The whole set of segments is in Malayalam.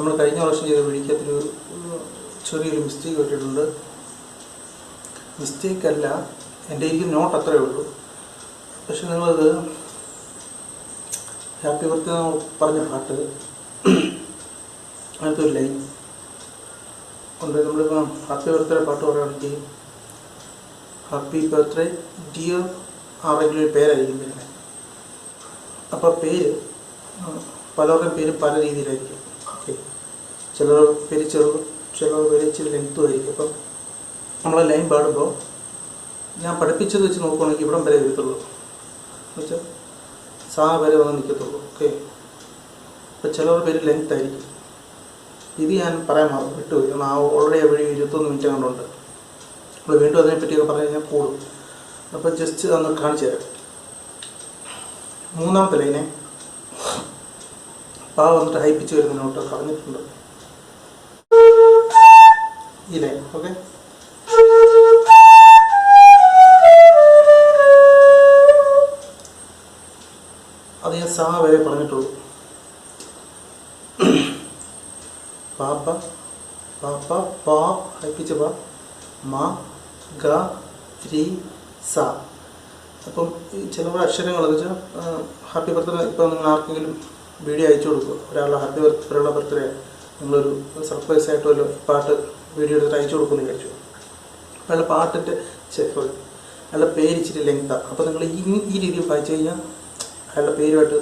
നമ്മൾ കഴിഞ്ഞ വർഷം ചെയ്ത വീടിക്കകത്തൊരു ചെറിയൊരു മിസ്റ്റേക്ക് പറ്റിയിട്ടുണ്ട്. മിസ്റ്റേക്ക് അല്ല എന്റെ എനിക്ക് നോട്ട് അത്രയേ ഉള്ളൂ. പക്ഷെ നിങ്ങളത് ഹാപ്പി ബർത്ത്ഡേ പറഞ്ഞ പാട്ട് അതിനകത്തൊരു ലൈൻ ഉണ്ട്. നമ്മളിപ്പം ഹാപ്പി ബർത്ത്ഡേ പാട്ട് പറയുകയാണെങ്കിൽ ഹാപ്പി ബർത്ത്ഡേ ഡിയർ ആരെങ്കിലും ഒരു പേരായിരിക്കും വരുന്നത്. അപ്പോൾ പേര് പലരുടെയും പേര് പല രീതിയിലായിരിക്കും. ഓക്കെ ചിലർ പേര് ചെറുതും ചിലർ പേര് ഇച്ചിരി ലെങ്ത്തും ആയിരിക്കും. അപ്പം നമ്മളെ ലൈൻ പാടുമ്പോൾ ഞാൻ പഠിപ്പിച്ചത് വെച്ച് നോക്കുകയാണെങ്കിൽ ഇവിടം വരെ വരത്തുള്ളൂ. എന്നുവെച്ചാൽ സാ വരെ വന്ന് നിൽക്കത്തുള്ളൂ ഓക്കെ? അപ്പം ചിലർ പേര് ലെങ്ത് ആയിരിക്കും. ഇത് ഞാൻ പറയാൻ മറന്നു വിട്ടുപോയി. കാരണം ആ ഓൾറെഡി വഴി ഇരുപത്തൊന്ന് മിനിറ്റ് കണ്ടുണ്ട് അപ്പോൾ വീണ്ടും അതിനെപ്പറ്റിയൊക്കെ പറഞ്ഞു കഴിഞ്ഞാൽ കൂടും. അപ്പോൾ ജസ്റ്റ് അതൊന്ന് കാണിച്ചു തരാം. മൂന്നാമത്തെ ലൈനെ പാ വന്നിട്ട് ഹൈപ്പിച്ച് വരുന്ന നോട്ട് കളഞ്ഞിട്ടുണ്ട് ഈ ലൈൻ ഓക്കെ. അത് ഞാൻ സാ വരെ പറഞ്ഞിട്ടുള്ളൂ. പാപ്പ പാപ്പ പാ ഹൈപ്പിച്ച് പാ മ ഗ രി സ. അപ്പം ചില അക്ഷരങ്ങൾ എന്ന് വെച്ചാൽ ഹാപ്പി ബർത്ത്ഡേ ഇപ്പം നിങ്ങൾ ആർക്കെങ്കിലും വീഡിയോ അയച്ചു കൊടുക്കുക ഒരാളുടെ ഹാപ്പി ബർത്ത്ഡേയുള്ള ബർത്ത്ഡേ നിങ്ങളൊരു സർപ്രൈസ് ആയിട്ട് വല്ല പാട്ട് വീഡിയോ എടുത്തിട്ട് അയച്ചു കൊടുക്കുമെന്ന് വിചാരിച്ചു. അപ്പോൾ അയാളുടെ പാട്ടിന്റെ സോറി അയാളുടെ പേര് ഇച്ചിരി ലെങ്താണ് അപ്പോൾ നിങ്ങൾ ഈ ഈ രീതിയിൽ വായിച്ചു കഴിഞ്ഞാൽ അയാളുടെ പേരുമായിട്ട്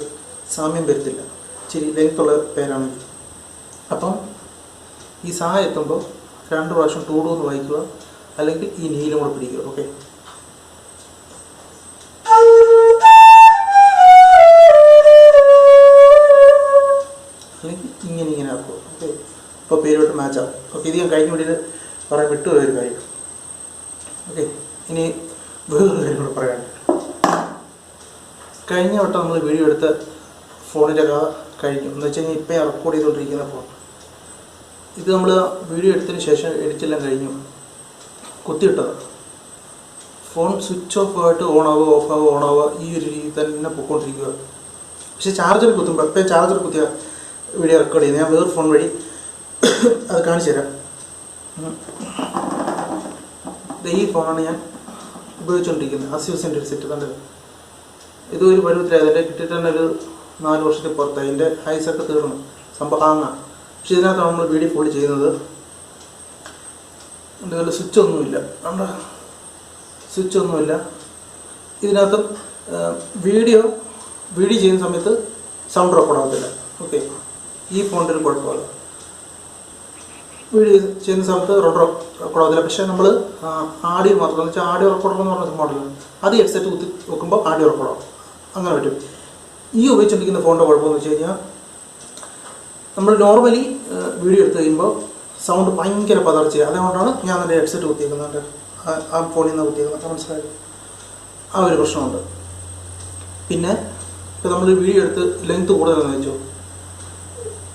സാമ്യം വരുത്തില്ല. ഇച്ചിരി ലെങ്ത്തുള്ള പേരാണെങ്കിൽ അപ്പം ഈ സാ എത്തുമ്പോൾ രണ്ട് പ്രാവശ്യം ടൂടൂന്ന് വായിക്കുക അല്ലെങ്കിൽ ഈ നീലും കൂടെ പിടിക്കുക ഓക്കെ അപ്പോൾ പേരുമായിട്ട് മാച്ച് ആവും ഓക്കെ ഇത് ഞാൻ കഴിഞ്ഞ വീട്ടിൽ പറയാൻ വിട്ടുപോയ ഒരു കാര്യം. ഓക്കെ ഇനി വേറൊരു കാര്യം കൂടെ പറയാൻ കഴിഞ്ഞ വട്ടം നമ്മൾ വീഡിയോ എടുത്ത ഫോണിന്റെ കഥ കഴിഞ്ഞു. എന്ന് വെച്ച് കഴിഞ്ഞാൽ ഇപ്പം റെക്കോർഡ് ചെയ്തുകൊണ്ടിരിക്കുന്ന ഫോൺ. ഇത് നമ്മൾ വീഡിയോ എടുത്തതിന് ശേഷം എഡിറ്റെല്ലാം കഴിഞ്ഞു. കുത്തിയിട്ടത്. ഫോൺ സ്വിച്ച് ഓഫ് ആയിട്ട് ഓൺ ആവുക ഓഫ് ആവുക ഓൺ ആവുക ഈ ഒരു രീതി തന്നെ പൊക്കോണ്ടിരിക്കുക. പക്ഷേ ചാർജർ കുത്തുമ്പോൾ എപ്പോഴും ചാർജർ കുത്തിയ വീഡിയോ റെക്കോർഡ് ചെയ്യുന്നത്? ഞാൻ വേറെ ഫോൺ വഴി അത് കാണിച്ചു തരാം. ഈ ഫോണാണ് ഞാൻ ഉപയോഗിച്ചുകൊണ്ടിരിക്കുന്നത് അസ്യൂസിന്റെ ഒരു സെറ്റ് കണ്ടത്. ഇത് ഒരു പരുവത്തിലായി അതിന്റെ കിട്ടിയിട്ട് തന്നെ ഒരു നാല് വർഷത്തിൽ പുറത്ത് അതിന്റെ ഹൈസൊക്കെ തീർന്നു. സംഭവം ഹാങ്ങ പക്ഷെ ഇതിനകത്താണ് നമ്മൾ വീഡിയോ ഫോൾ ചെയ്യുന്നത്. അതുപോലെ സ്വിച്ച് ഒന്നുമില്ല. കണ്ടോ? സ്വിച്ച് ഒന്നുമില്ല. ഇതിനകത്ത് വീഡിയോ വീഡിയോ ചെയ്യുന്ന സമയത്ത് സൗണ്ട് റെക്കോർഡ് ആകത്തില്ല ഓക്കെ ഈ ഫോണിന്റെ ഒരു കുഴപ്പമില്ല. വീഡിയോ ചെയ്യുന്ന സമയത്ത് റോഡ് ആവത്തില്ല. പക്ഷേ നമ്മൾ ആഡിയോ മാത്രം എന്ന് വെച്ചാൽ ആഡിയോ റെക്കോർഡർ എന്ന് പറഞ്ഞ മോഡൽ അത് ഹെഡ്സെറ്റ് കുത്തി വെക്കുമ്പോൾ ആഡിയോ റെക്കോർഡ് ആവും അങ്ങനെ പറ്റും. ഈ ഉപയോഗിച്ചുകൊണ്ടിരിക്കുന്ന ഫോണിന്റെ കുഴപ്പമെന്ന് വെച്ച് കഴിഞ്ഞാൽ നമ്മൾ നോർമലി വീഡിയോ എടുത്തു കഴിയുമ്പോൾ സൗണ്ട് ഭയങ്കര പതർച്ചയാണ് അതുകൊണ്ടാണ് ഞാൻ എന്റെ ഹെഡ്സെറ്റ് കുത്തിയേക്കുന്നത്. ആ- ഫോണിൽ നിന്ന് കുത്തിയേക്കുന്നത്. മനസ്സിലായത്. ആ ഒരു പ്രശ്നമുണ്ട്. പിന്നെ ഇപ്പോൾ നമ്മൾ വീഡിയോ എടുത്ത് ലെങ്ത് കൂടുതലെന്ന് വെച്ചു.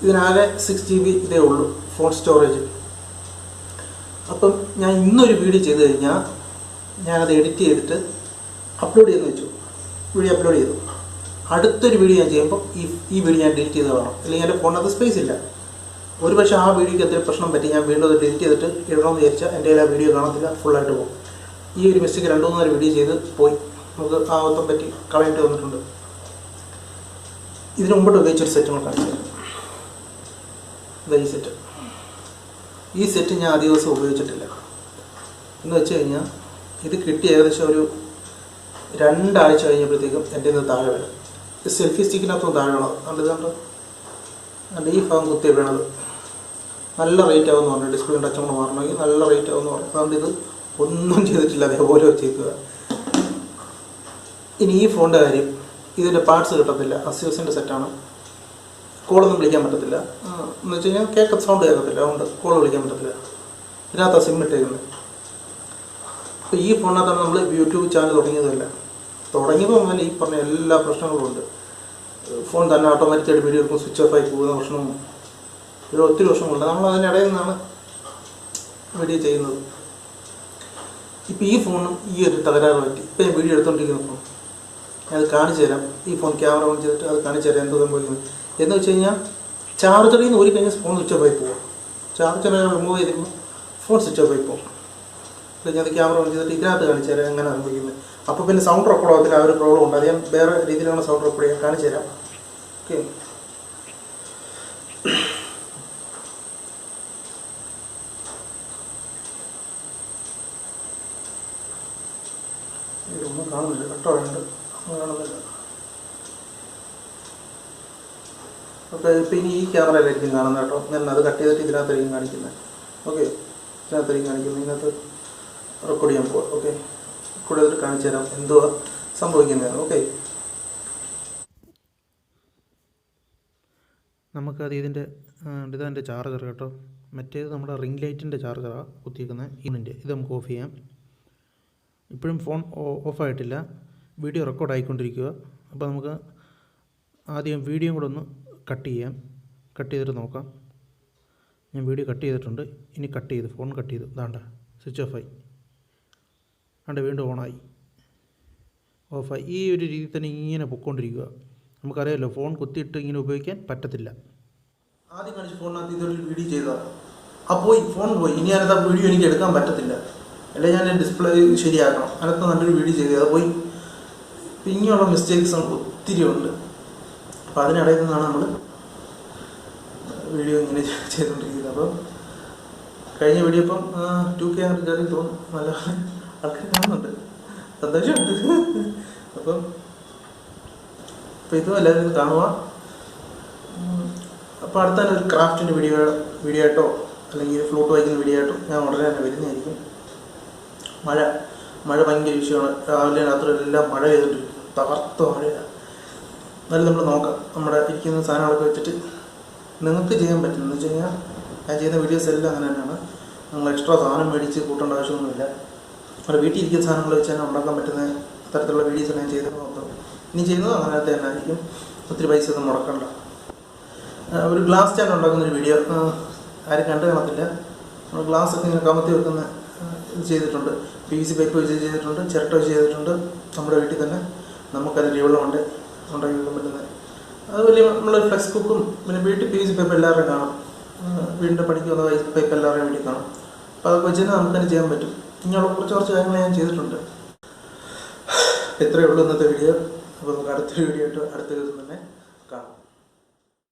ഇതിനാകെ സിക്സ് ജി ബി ഇതേ ഉള്ളൂ. Phone storage. അപ്പം ഞാൻ ഇന്നൊരു വീഡിയോ ചെയ്ത് കഴിഞ്ഞാൽ ഞാനത് എഡിറ്റ് ചെയ്തിട്ട് അപ്ലോഡ് ചെയ്യുന്ന വെച്ചു. വീഡിയോ അപ്ലോഡ് ചെയ്തു. അടുത്തൊരു വീഡിയോ ഞാൻ ചെയ്യുമ്പോൾ ഈ ഈ വീഡിയോ ഞാൻ ഡിലീറ്റ് ചെയ്ത് കാണാം അല്ലെങ്കിൽ എന്റെ ഫോണിനകത്ത് സ്പേസ് ഇല്ല. ഒരു പക്ഷേ ആ വീഡിയോയ്ക്ക് എത്ര പ്രശ്നം പറ്റി ഞാൻ വീണ്ടും അത് ഡിലീറ്റ് ചെയ്തിട്ട് ഇടണമെന്ന് വിചാരിച്ചാൽ എന്റെ ആ വീഡിയോ കാണത്തില്ല ഫുള്ളായിട്ട് പോകും. ഈ ഒരു മിസ്റ്റേക്ക് രണ്ടു മൂന്നര വീഡിയോ ചെയ്ത് പോയി. നമുക്ക് ആ അബദ്ധം പറ്റി കളയേണ്ടി വന്നിട്ടുണ്ട്. ഇതിനു മുമ്പോട്ട് ഉപയോഗിച്ചൊരു സെറ്റ് നമ്മൾ കാണിച്ചു. ഇതാ ഈ സെറ്റ് ഈ സെറ്റ് ഞാൻ അധിക ദിവസം ഉപയോഗിച്ചിട്ടില്ല. എന്ന് വെച്ച് കഴിഞ്ഞാൽ ഇത് കിട്ടി ഏകദേശം ഒരു രണ്ടാഴ്ച കഴിഞ്ഞപ്പോഴത്തേക്കും എന്റെ ഇന്ന് താഴെ വീണു. ഈ സെൽഫി സ്റ്റിക്കിനകത്തും താഴെ വീണത്. കണ്ടത് കണ്ടോ? കണ്ട് ഈ ഭാഗം കുത്തി വീണത്. നല്ല റേറ്റ് ആവുമെന്ന് പറഞ്ഞു. ഡിസ്പ്ലേ ടച്ച് കൊണ്ട് മാറണമെങ്കിൽ നല്ല റേറ്റ് ആവുമെന്ന് പറഞ്ഞു. അതുകൊണ്ട് ഇത്? ഒന്നും ചെയ്തിട്ടില്ല. അതേപോലെ വെച്ചേക്കുക ഇനി ഈ ഫോണിന്റെ കാര്യം. ഇതിന്റെ പാർട്സ് കിട്ടത്തില്ല. അസ്യൂസിന്റെ സെറ്റാണ് കോളൊന്നും വിളിക്കാൻ പറ്റത്തില്ല. എന്ന് വെച്ച് കഴിഞ്ഞാൽ കേൾക്ക സൗണ്ട് കേൾക്കത്തില്ല. അതുകൊണ്ട് കോൾ വിളിക്കാൻ പറ്റത്തില്ല. ഇതിനകത്താണ് സിം ഇട്ടേക്കുന്നത് അപ്പോൾ ഈ ഫോണിനകത്താണ് നമ്മൾ യൂട്യൂബ് ചാനൽ തുടങ്ങിയതല്ല. തുടങ്ങിയപ്പോൾ മുതൽ ഈ പറഞ്ഞ എല്ലാ പ്രശ്നങ്ങളും ഉണ്ട്. ഫോൺ തന്നെ ഓട്ടോമാറ്റിക്കായിട്ട് വീഡിയോ എടുക്കും സ്വിച്ച് ഓഫ് ആയി പോകുന്ന പ്രശ്നവും. ഒരു ഒത്തിരി പ്രശ്നങ്ങളുണ്ട്. നമ്മൾ അതിനിടയിൽ നിന്നാണ് വീഡിയോ ചെയ്യുന്നത്. ഇപ്പോൾ ഈ ഫോണും ഈ ഒരു തകരാറ് പറ്റി. ഇപ്പം ഞാൻ വീഡിയോ എടുത്തുകൊണ്ടിരിക്കുന്ന ഫോൺ അത് കാണിച്ചു തരാം. ഈ ഫോൺ ക്യാമറ ഓൺ ചെയ്തിട്ട് അത് കാണിച്ചു തരാം. എന്ത് സംഭവിക്കുന്നത് എന്ന് വെച്ച് കഴിഞ്ഞാൽ ചാർജറിൽ നിന്ന് ഒരു കഴിഞ്ഞാൽ ഫോൺ സ്വിച്ച് ഓഫ് ആയി പോകും ചാർജർ റിമൂവ് ചെയ്തിരുമ്പോൾ ഫോൺ സ്വിച്ച് ഓഫ് ആയി പോകും ഞാൻ ക്യാമറ ഓൺ ചെയ്തിട്ട് ഇതിനകത്ത് കാണിച്ചു തരാം എങ്ങനെ സംഭവിക്കുന്നത് അപ്പോൾ പിന്നെ സൗണ്ട് റെക്കോർഡ് ആകത്തില്ല ആ ഒരു പ്രോബ്ലം ഉണ്ട്. അത് ഞാൻ വേറെ രീതിയിലാണ് സൗണ്ട് റെക്കോർഡ് ചെയ്യാൻ കാണിച്ചു തരാം. ഓക്കെ ഇതൊന്നും കാണുന്നില്ല. കട്ടോ കാണുന്നില്ല. ഓക്കെ ഇപ്പോൾ ഇനി ഈ ക്യാമറയിലായിരിക്കും കാണുന്നത് കേട്ടോ. ഞാൻ അത് കട്ട് ചെയ്തിട്ട് ഇതിനകത്തായിരിക്കും കാണിക്കുന്നത് ഓക്കെ ഇതിനകത്തായിരിക്കും കാണിക്കുന്നത് ഇതിനകത്ത് റെക്കോർഡ് ചെയ്യാൻ പോവാം. ഓക്കെ റെക്കോർഡ് ചെയ്തിട്ട് കാണിച്ചു തരാം. എന്തുവാ സംഭവിക്കുന്നത് ഓക്കെ. നമുക്കത് ഇതിന്റെ ഇതാന്റെ ചാർജർ കേട്ടോ. മറ്റേത് നമ്മുടെ റിംഗ് ലൈറ്റിന്റെ ചാർജറാണ് കുത്തിയിരിക്കുന്നത് ഇതിന്റെ ഇത് നമുക്ക് ഓഫ് ചെയ്യാം. ഇപ്പോഴും ഫോൺ ഓഫായിട്ടില്ല വീഡിയോ റെക്കോർഡ് ആയിക്കൊണ്ടിരിക്കുക അപ്പോൾ നമുക്ക് ആദ്യം വീഡിയോ കൂടെ ഒന്ന് കട്ട് ചെയ്യാം. കട്ട് ചെയ്തിട്ട് നോക്കാം. ഞാൻ വീഡിയോ കട്ട് ചെയ്തിട്ടുണ്ട്. ഇനി കട്ട് ചെയ്ത് ഫോൺ കട്ട് ചെയ്തു. ദാണ്ട സ്വിച്ച് ഓഫായി ആണ്ട് വീണ്ടും ഓണായി ഓഫായി ഈ ഒരു രീതിയിൽ തന്നെ ഇങ്ങനെ പൊക്കോണ്ടിരിക്കുക നമുക്കറിയാമല്ലോ ഫോൺ കുത്തിയിട്ട് ഇങ്ങനെ ഉപയോഗിക്കാൻ പറ്റത്തില്ല. ആദ്യം കാണിച്ച ഫോണിനകത്ത് ഇതൊരു വീഡിയോ ചെയ്തതാണ് ആ പോയി. ഫോൺ പോയി. ഇനി അതിനകത്ത് വീഡിയോ എനിക്ക് എടുക്കാൻ പറ്റത്തില്ല. അല്ലെ ഞാൻ ഡിസ്പ്ലേ ശരിയാക്കണം. അതിനകത്ത് നല്ലൊരു വീഡിയോ ചെയ്ത് അത് പോയി. ഇങ്ങനെയുള്ള മിസ്റ്റേക്സ് ഒത്തിരി ഉണ്ട്. അപ്പം അതിനിടയിൽ നിന്നാണ് നമ്മൾ വീഡിയോ ഇങ്ങനെ ചെയ്തുകൊണ്ടിരിക്കുന്നത്. അപ്പം കഴിഞ്ഞ വീഡിയോ ഇപ്പം ടു കെ ആർ കയറി തോന്നും നല്ല ആൾക്കാർ കാണുന്നുണ്ട്. സന്തോഷമുണ്ട്. അപ്പം ഇപ്പം ഇതും എല്ലാവരും കാണുക. അപ്പോൾ അടുത്ത ഒരു ക്രാഫ്റ്റിന്റെ വീഡിയോ വീഡിയോ ആയിട്ടോ അല്ലെങ്കിൽ ഫ്ലൂട്ട് വായിക്കുന്ന വീഡിയോ ആയിട്ടോ ഞാൻ ഉടനെ തന്നെ വരുന്നതായിരിക്കും. മഴ മഴ ഭയങ്കര വിഷയമാണ്. രാവിലെ രാത്രി എല്ലാം മഴ ചെയ്തിട്ടിരിക്കും തകർത്ത മഴയാണ്. എന്നാലും നമ്മൾ നോക്കാം. നമ്മുടെ ഇരിക്കുന്ന സാധനങ്ങളൊക്കെ വെച്ചിട്ട് നിങ്ങൾക്ക് ചെയ്യാൻ പറ്റും എന്ന് വെച്ച് കഴിഞ്ഞാൽ ഞാൻ ചെയ്യുന്ന വീഡിയോസ് എല്ലാം അങ്ങനെ തന്നെയാണ്. നിങ്ങൾ എക്സ്ട്രാ സാധനം മേടിച്ച് കൂട്ടേണ്ട ആവശ്യമൊന്നുമില്ല. നമ്മുടെ വീട്ടിൽ ഇരിക്കുന്ന സാധനങ്ങൾ വെച്ച് തന്നെ ഉണ്ടാക്കാൻ പറ്റുന്ന തരത്തിലുള്ള വീഡിയോസ് ഞാൻ ചെയ്തത് നോക്കാം ഇനി ചെയ്യുന്നത് അങ്ങനെ തന്നെ ആയിരിക്കും ഒത്തിരി പൈസ ഒന്നും മുടക്കണ്ട. ഒരു ഗ്ലാസ് സ്റ്റാൻഡ് ഉണ്ടാക്കുന്ന ഒരു വീഡിയോ ആരും കണ്ടു കാണത്തില്ല. നമ്മൾ ഗ്ലാസ് ഒക്കെ ഇങ്ങനെ കമത്തി വെക്കുന്ന ചെയ്തിട്ടുണ്ട്. പി വി സി പൈപ്പ് വെച്ച് ചെയ്തിട്ടുണ്ട് ചിരട്ട വെച്ച് ചെയ്തിട്ടുണ്ട്. നമ്മുടെ വീട്ടിൽ തന്നെ നമുക്കതിൽ വെള്ളമുണ്ട് ഉണ്ടാക്കി വെക്കാൻ പറ്റുന്നത്. അത് വലിയ നമ്മൾ ഫ്ലെക്സ് ബുക്കും പിന്നെ വീട്ടിൽ പേജ് പേപ്പർ എല്ലാവരുടെയും കാണും. വീണ്ടും വീടിന്റെ പേപ്പർ എല്ലാവരും വീട്ടിൽ കാണും. അപ്പോൾ അതൊക്കെ വെച്ച് തന്നെ നമുക്ക് തന്നെ ചെയ്യാൻ പറ്റും. ഇങ്ങനെയുള്ള കുറച്ച് കുറച്ച് കാര്യങ്ങൾ ഞാൻ ചെയ്തിട്ടുണ്ട്. ഇത്രയേ ഉള്ളൂ ഇന്നത്തെ വീഡിയോ അപ്പോൾ നമുക്ക് അടുത്തൊരു വീഡിയോ ആയിട്ട് അടുത്ത ദിവസം തന്നെ